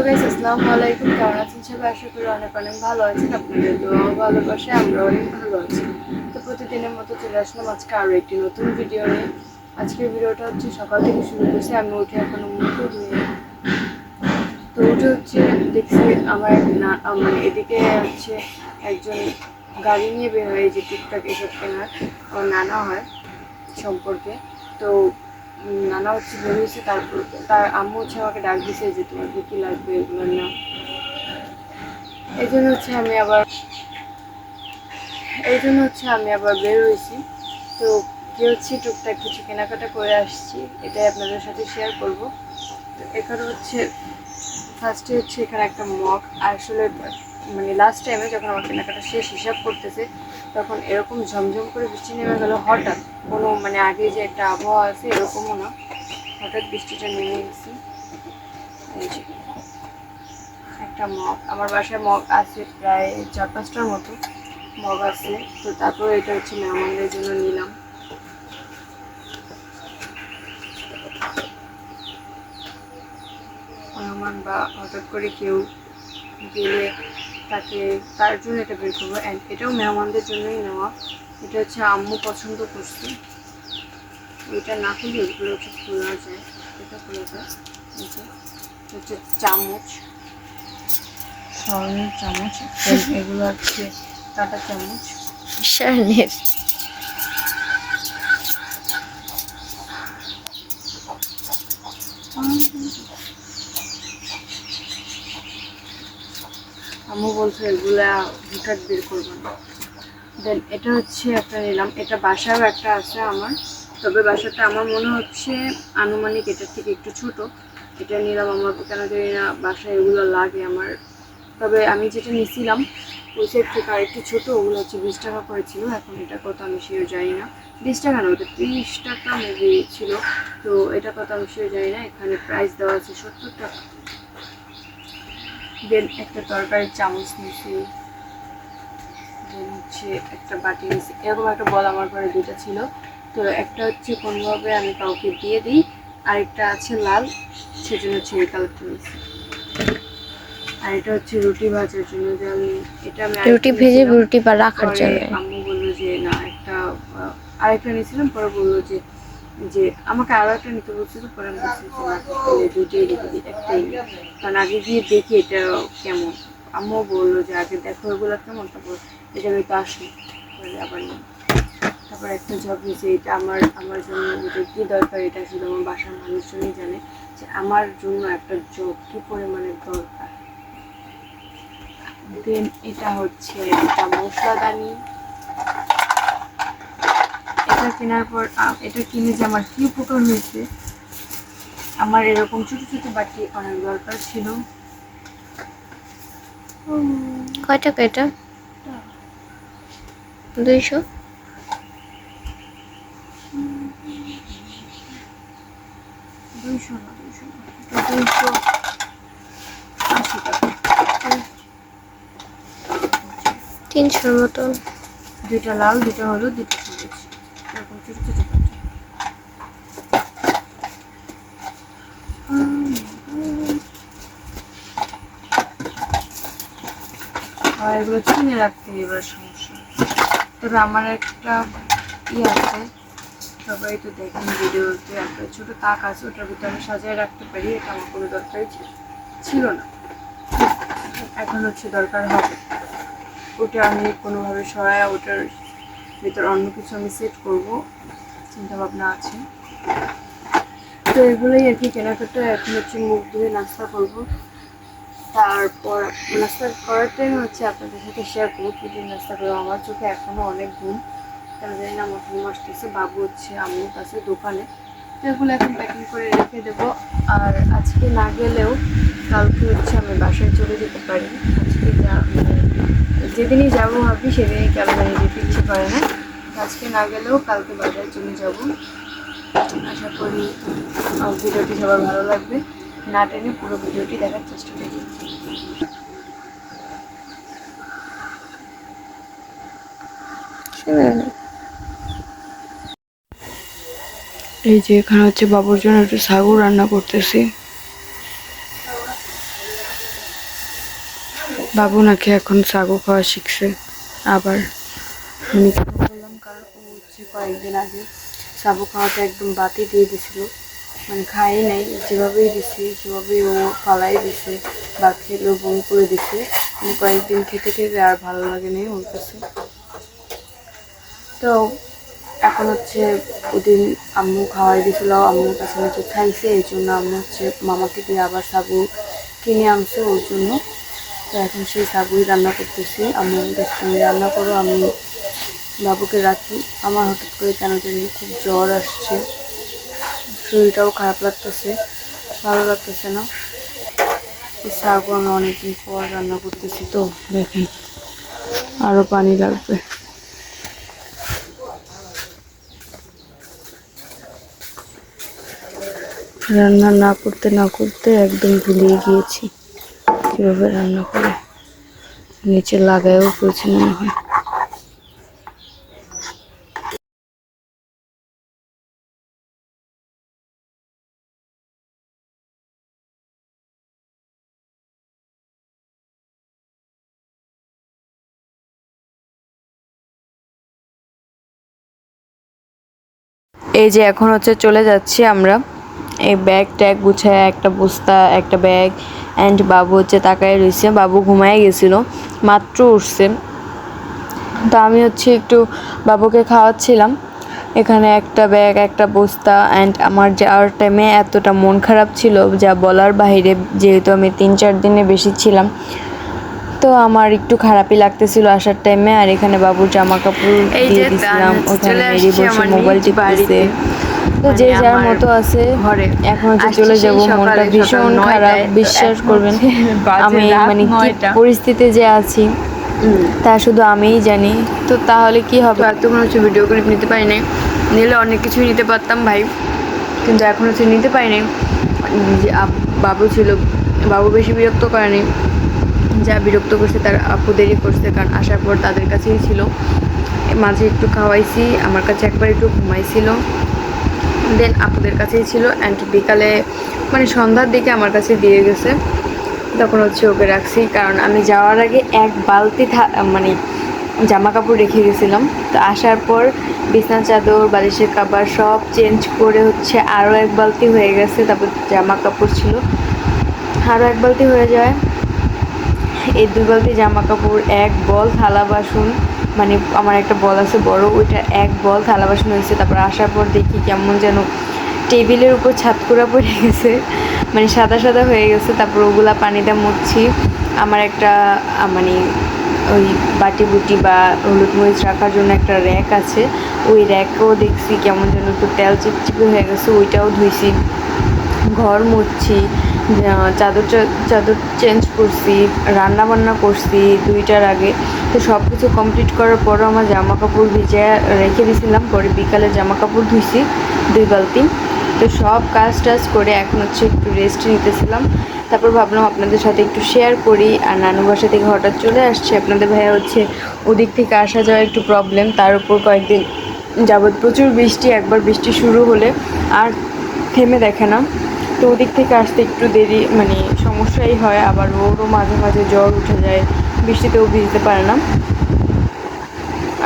Hello guys আসসালামু আলাইকুম। কেমন আছেন সবাই? আশা করি অনেক অনেক ভালো আছেন। আপনাদের দোয়া ভালোবাসে আমরা অনেক ভালো আছি। তো প্রতিদিনের মতো চলে আসলাম আজকে আরও একটি নতুন ভিডিও নিয়ে। আজকের ভিডিওটা হচ্ছে সকাল থেকে শুরু করছি আমি উঠে এখনও মুখও ধুয়ে তো উঠে হচ্ছে দেখছি আমার না মানে এদিকে হচ্ছে একজন গাড়ি নিয়ে বের হয় যে টুকটাক এসব কেনার, আমার নানা হয় সম্পর্কে। তো নানা হচ্ছে বেরিয়েছে, তারপর তার আম্মু হচ্ছে আমাকে ডাক দিছে যে তোমার কি কি লাগবে এগুলো না এই জন্য হচ্ছে আমি আবার এই জন্য হচ্ছে আমি আবার বের হয়েছি। তো কি হচ্ছে টুকটাক কিছু কেনাকাটা করে আসছি, এটাই আপনাদের সাথে শেয়ার করব। তো এখানে হচ্ছে ফার্স্টে হচ্ছে এখানে একটা মগ আসলে মানে লাস্ট টাইমে যখন আমার কেনাকাটা শেষ হিসাব করতেছে তখন এরকম ঝমঝম করে বৃষ্টি নেমে গেল। হঠাৎ কোনো মানে আগে যে একটা আবহাওয়া আছে, এরকমও না। হঠাৎ বৃষ্টিটা নেমে গেছে একটা মগ। আমার বাসায় মগ আছে প্রায় চার পাঁচটার মতো মগ আছে। তো তারপরে এটা হচ্ছে মেহমানদের জন্য নিলাম। মেহমান বা হঠাৎ করে কেউ গেলে তাকে তার জন্য এটা বের করব। অ্যান্ড এটাও মেহমানদের জন্যই নেওয়া। এটা হচ্ছে আম্মু পছন্দ করছে। ওইটা না খুলে ওইগুলো হচ্ছে খোলা যায়। এটা খোলা যায়। হচ্ছে চামচ। স্বর্ণের চামচ। এগুলো হচ্ছে কাটা চামচ। স্বর্ণের আম্মু বলছে, এগুলা হঠাৎ বের করব না। দেন এটা হচ্ছে একটা নিলাম। এটা বাসায়ও একটা আছে আমার। তবে বাসাটা আমার মনে হচ্ছে আনুমানিক এটার থেকে একটু ছোট। এটা নিলাম আমার কেন জানি না, বাসায় এগুলো লাগে আমার। তবে আমি যেটা নিছিলাম, ওই সাইড থেকে আরেকটু ছোটো, ওগুলো হচ্ছে বিশ টাকা করে ছিল। এখন এটা কত আমি শিওর জানি না। বিশ টাকা না, ওটা তিরিশ টাকা মেবি ছিল। তো এটা কত আমি শিওর জানি না। এখানে প্রাইস দেওয়া আছে সত্তর টাকা। দেন একটা তরকারির চামচ নিয়েছি দেন হচ্ছে একটা বাটি নিয়েছি। এরকম একটা বল আমার ঘরে দুটা ছিল। তো একটা হচ্ছে কোনোভাবে আমি কাউকে দিয়ে দিই আরেকটা আছে লাল সেজন্য হচ্ছে এই কালারটা নিয়েছি। আর এটা হচ্ছে রুটি ভাজার জন্য যে আমি এটা আমি রুটি ভেজে রুটি বা রাখার জন্য। আম্মু বলল যে না একটা আরেকটা নিয়েছিলাম। পরে বলল যে যে আমাকে আরও একটা নিতে বলছিল পরে আমি দুইটাই একটাই কারণ আগে গিয়ে দেখি এটা কেমন। আম্মু বলল যে, আগে দেখো এগুলো কেমন? তারপর এটা আমি তো আসি। আবার তারপর একটা জব নিয়েছে, এটা আমার আমার জন্য, এটা কী দরকার? এটা শুধু আমার বাসার মানুষজনই জানে যে আমার জন্য একটা জব কী পরিমাণের দরকার? দেন এটা হচ্ছে একটা মশলাদানি। এটা কেনার পর এটা কিনে যে আমার কি উপকার হয়েছে আমার এরকম ছোট ছোট বাটি অনেক দরকার ছিল। কয় টাকা এটা? দুইশো? দুইশো না দুইশো দুইশো আশি টাকা। তিনশোর মতো দুইটা লাল দুইটা হলুদ দুইটা ছোট আর এগুলো কিনে রাখতে এবার সমস্যা তবে আমার একটা ই আছে। সবাই তো দেখেন ভিডিওতে একটা ছোট তাক আছে, ওটার ভিতরে আমি সাজিয়ে রাখতে পারি, এটা আমার কোনো দরকারই ছিল না। এখন হচ্ছে দরকার হবে। ওটা আমি কোনোভাবে সরায়া ওটার ভিতর অন্য কিছু আমি সেট করব। চিন্তা ভাবনা আছে। তো এগুলোই আর কি কেনাকাটা, এখন হচ্ছে মুখ ধুয়ে নাস্তা করব। তারপর নাস্তা করার টাইম হচ্ছে আপনাদের সাথে শেয়ার করব, কী দিন নাস্তা করব। আমার চোখে এখনও অনেক ঘুম। কেন জানি না, আমার ঘুম আসতেছে। বাবু হচ্ছে আম্মুর কাছে দোকানে। তো এগুলো এখন প্যাকিং করে রেখে দেবো। আর আজকে না গেলেও কালকে হচ্ছে আমি বাসায় চলে যেতে পারি। আজকে যা মানে যেদিনই যাব ভাবি সেদিনই জানি যেতে ইচ্ছে করে না। আজকে না গেলেও কালকে বাজারে চলে যাব। আশা করি আমার ভিডিওটি সবার ভালো লাগবে। না টেনে পুরো ভিডিওটি দেখার চেষ্টা করি এই যে এখানে হচ্ছে বাবুর জন্য একটু সাগু রান্না করতেছি। বাবু নাকি এখন সাগু খাওয়া শিখছে। আবার আমি বললাম কারণ ও হচ্ছে কয়েকদিন আগে সাবু খাওয়াটা একদম বাতি দিয়ে দিছিল মানে খাই নাই, যেভাবেই দিছি সেভাবেই ও পালাই দিছে বা খেলেও বম করে দিছে কয়েকদিন খেতে খেতে আর ভালো লাগে নাই ওর কাছে। তো এখন হচ্ছে ওদিন আম্মু খাওয়াই দিয়েছিল, আম্মুর কাছে নাকি খাইছে, এই জন্য আম্মু হচ্ছে মামাকে দিয়ে আবার সাবু কিনে আনছে ওর জন্য। তো এখন সেই সাবুই রান্না করতেছি। আমি দেখছি রান্না করো, আমি বাবুকে রাখি। আমার হঠাৎ করে কেন জানি খুব জ্বর আসছে। শরীরটাও খারাপ লাগতেছে, ভালো লাগতেছে না। শাকও আমি অনেকদিন পর রান্না করতেছি তো, দেখেন। আরও পানি লাগবে। রান্না না করতে না করতে একদম ভুলিয়ে গিয়েছি। কীভাবে রান্না করে। নিচে লাগায়ও ফেলছি মনে হয়। এই যে এখন হচ্ছে চলে যাচ্ছি আমরা। এই ব্যাগ ট্যাগ গুছায় একটা বস্তা একটা ব্যাগ অ্যান্ড বাবু হচ্ছে তাকায় রয়েছে বাবু ঘুমায় গেছিল মাত্র উঠছে। তো আমি হচ্ছে একটু বাবুকে খাওয়াচ্ছিলাম। এখানে একটা ব্যাগ একটা বস্তা অ্যান্ড আমার যাওয়ার টাইমে এতটা মন খারাপ ছিল যা বলার বাইরে যেহেতু আমি তিন চার দিনে বেশি ছিলাম। তো আমার একটু খারাপই লাগতেছিল আসার টাইমে আর এখানে বাবুর জামা কাপড় দিয়ে যে দিছিলাম ওখানে মেরি বসে মোবাইল টিপতেছে। বাড়িতে। তো যে মানে যার মতো আছে ঘরে। এখন হচ্ছে চলে যাব মনটা ভীষণ খারাপ বিশ্বাস করবেন। আমি মানে কি নয়টা। পরিস্থিতিতে যে আছি তা শুধু আমিই জানি। তো তাহলে কি হবে? এতক্ষণ হচ্ছে ভিডিও ক্লিপ নিতে পারি নাই। নিলে অনেক কিছুই নিতে পারতাম ভাই। কিন্তু এখন হচ্ছে নিতে পারি নাই। যে আপ- বাবু ছিল বাবু বেশি বিরক্ত করেনি যা বিরক্ত করছে তার আপু দেরি করছে কারণ আসার পর তাদের কাছেই ছিল। মাঝে একটু খাওয়াইছি আমার কাছে একবার একটু ঘুমাইছিল। দেন আপুদের কাছেই ছিল অ্যান্ড বিকালে মানে সন্ধ্যার দিকে আমার কাছে দিয়ে গেছে। তখন হচ্ছে ওকে রাখছি, কারণ আমি যাওয়ার আগে এক বালতি মানে জামা কাপড় রেখে গেছিলাম। তো আসার পর বিছনা, চাদর, বালিশের কাবার সব চেঞ্জ করে হচ্ছে আরও এক বালতি হয়ে গেছে, তারপর জামা কাপড় ছিল। আরও এক বালতি হয়ে যায়। এই দুই বালতি জামা কাপড় এক বল থালা বাসন মানে আমার একটা বল আছে বড় ওইটা এক বল থালা বাসন হয়েছে। তারপর আসার পর দেখি কেমন যেন টেবিলের উপর ছাতকুড়া পড়ে গেছে। মানে সাদা সাদা হয়ে গেছে তারপর ওগুলা পানিটা মুছছি আমার একটা মানে ওই বাটি বুটি বা হলুদ মরিচ রাখার জন্য একটা র্যাক আছে। ওই র্যাকও দেখছি কেমন যেন একটু তেল চিপচিপে হয়ে গেছে ওইটাও ধুইছি। ঘর আহ, চাদর চাদর চেঞ্জ করছি রান্না বান্না করছি দুইটার আগে। তো সব কিছু কমপ্লিট করার পরও আমার জামা কাপড় ভিজে রেখে দিয়েছিলাম, পরে বিকালে জামা কাপড় ধুইছি, দুই বালতি। তো সব কাজ টাজ করে এখন হচ্ছে একটু রেস্ট নিতেছিলাম। তারপর ভাবলাম আপনাদের সাথে একটু শেয়ার করি, আর নানু বাসা থেকে হঠাৎ চলে আসছে। আপনাদের ভাইয়া হচ্ছে ওদিক থেকে আসা যাওয়া একটু প্রবলেম তার উপর কয়েকদিন যাবৎ প্রচুর বৃষ্টি, একবার বৃষ্টি শুরু হলে আর থেমে দেখে না। তো ওদিক থেকে আসতে একটু দেরি মানে সমস্যাই হয়, আবার ওরও মাঝে মাঝে জ্বর উঠে যায়, বৃষ্টিতেও ভিজতে পারে না।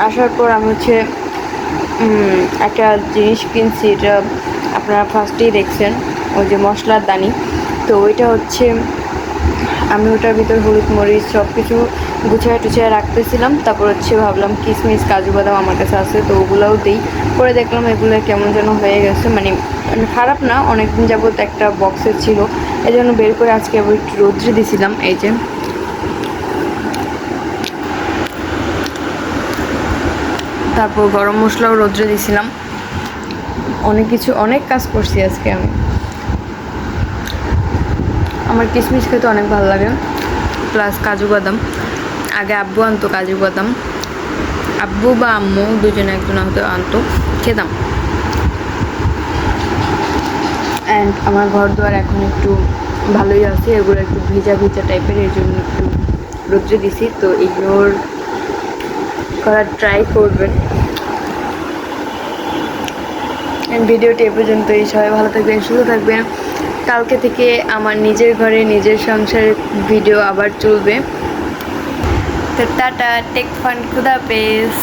আসার পর আমি হচ্ছে একটা জিনিস কিনছি, এটা আপনারা ফার্স্টেই দেখছেন, ওই যে মশলার দানি। তো ওইটা হচ্ছে, আমি ওটার ভিতর হলুদ মরিচ সব কিছু গুছায় টুছায় রাখতেছিলাম। তারপর হচ্ছে ভাবলাম কিশমিশ কাজু বাদাম আমার কাছে আছে, তো ওগুলোও দিই। পরে দেখলাম এগুলো কেমন যেন হয়ে গেছে। মানে মানে খারাপ না, অনেকদিন যাবত একটা বক্সে ছিল। এই জন্য বের করে আজকে আবার একটু রোদ্রে দিছিলাম, এই যে। তারপর গরম মশলাও রোদ্রে দিছিলাম। অনেক কিছু, অনেক কাজ করছি আজকে আমি। আমার কিশমিশ খেতে অনেক ভালো লাগে। প্লাস কাজু বাদাম। আগে আব্বু আনতো কাজু বাদাম। আব্বু বা আম্মু দুজনে একজন আনতো, খেতাম। অ্যান্ড আমার ঘর দুয়ার এখন একটু ভালোই আছে, এগুলো একটু ভিজা ভিজা টাইপের এই জন্য একটু রোদ্রে দিছি, তো ইগনোর করার ট্রাই করবেন। ভিডিওটি এ পর্যন্তই, সবাই ভালো থাকবেন, সুস্থ থাকবেন। কালকে থেকে আমার নিজের ঘরে, নিজের সংসারের ভিডিও আবার চলবে। তো টাটা টেক ফান খুদা পেস